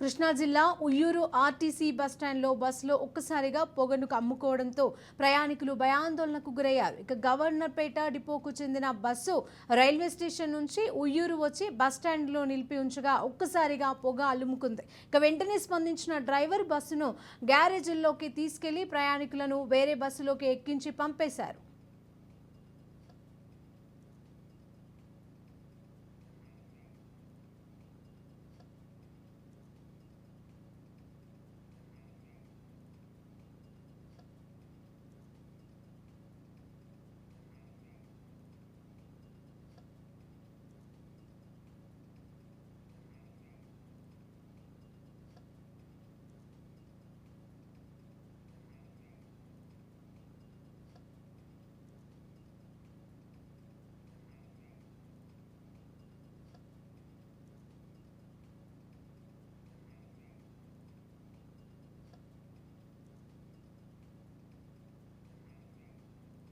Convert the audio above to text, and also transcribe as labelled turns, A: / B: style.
A: కృష్ణా జిల్లా ఉయ్యూరు ఆర్టీసీ బస్టాండ్లో బస్సులో ఒక్కసారిగా పొగను అమ్ముకోవడంతో ప్రయాణికులు భయాందోళనకు గురయ్యారు. ఇక గవర్నర్పేట డిపోకు చెందిన బస్సు రైల్వే స్టేషన్ నుంచి ఉయ్యూరు వచ్చి బస్టాండ్లో నిలిపి ఉంచగా ఒక్కసారిగా పొగ అలుముకుంది. ఇక వెంటనే స్పందించిన డ్రైవర్ బస్సును గ్యారేజీల్లోకి తీసుకెళ్ళి ప్రయాణికులను వేరే బస్సులోకి ఎక్కించి పంపేశారు.